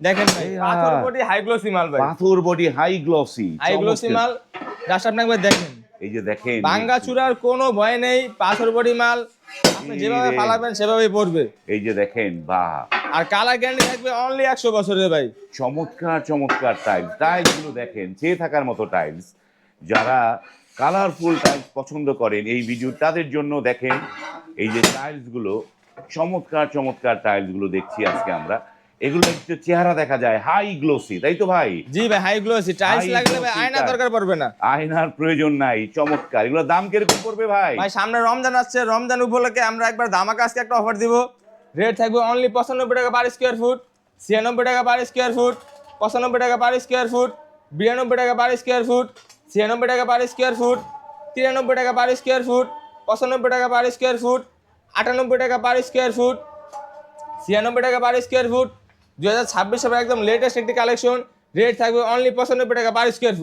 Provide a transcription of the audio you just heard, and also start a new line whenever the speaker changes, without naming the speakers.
দেখেন ভাই। পাথর। বডি হাই গ্লোসি মাল ভাই।
পাথর body high glossy
high glossy মাল। জাস্ট আপনি একবার দেখেন।
এই যে দেখেন।
ভাঙ্গা চূড়ার কোনো ভয় নেই পাথর বডি মাল। আপনি যেভাবে। ফালাবেন সেভাবেই পড়বে।
এই যে দেখেন বাহ।
আর কালার গ্যারান্টি থাকবে অনলি একশো বছরের ভাই।
চমৎকার চমৎকার টাইলস টাইলসগুলো দেখেন চেয়ে থাকার মতো টাইলস যারা কালারফুল টাইলস পছন্দ করেন এই ভিডিও তাদের জন্য দেখেন। এই যে টাইলসগুলো চমৎকার চমৎকার টাইলসগুলো দেখছি আজকে আমরা। এগুলো একটু চেহারা দেখা যায়। হাই গ্লোসি তাই তো ভাই?
জি ভাই হাই গ্লোসি টাইলস লাগলে ভাই আয়না দরকার পড়বে না।
আয়নার প্রয়োজন নাই চমৎকার। এগুলো দাম কীরকম পড়বে ভাই?
ভাই সামনে রমজান আসছে রমজান উপলক্ষে আমরা একবার দামাকা আজকে একটা অফার দিব। রেট থাকবে অনলি পঁচানব্বই টাকা পার স্কোয়ার ফুট ছিয়ানব্বই টাকা পার স্কোয়ার ফুট পঁচানব্বই টাকা পার স্কোয়ার ফুট বিরানব্বই টাকা পার স্কোয়ার ফুট ছিয়ানব্বই টাকা পার স্কোয়ার ফুট তিরানব্বই টাকা পার স্কোয়ার ফুট পঁচানব্বই টাকা পার স্কোয়ার ফুট আটানব্বই টাকা পার স্কোয়ার ফুট ছিয়ানব্বই টাকা পার স্কোয়ার ফুট দু হাজার ছাব্বিশ সালের একদম লেটেস্ট একটি কালেকশন রেট থাকবে অনলি পঁচানব্বই টাকা পার স্কোয়ার ফুট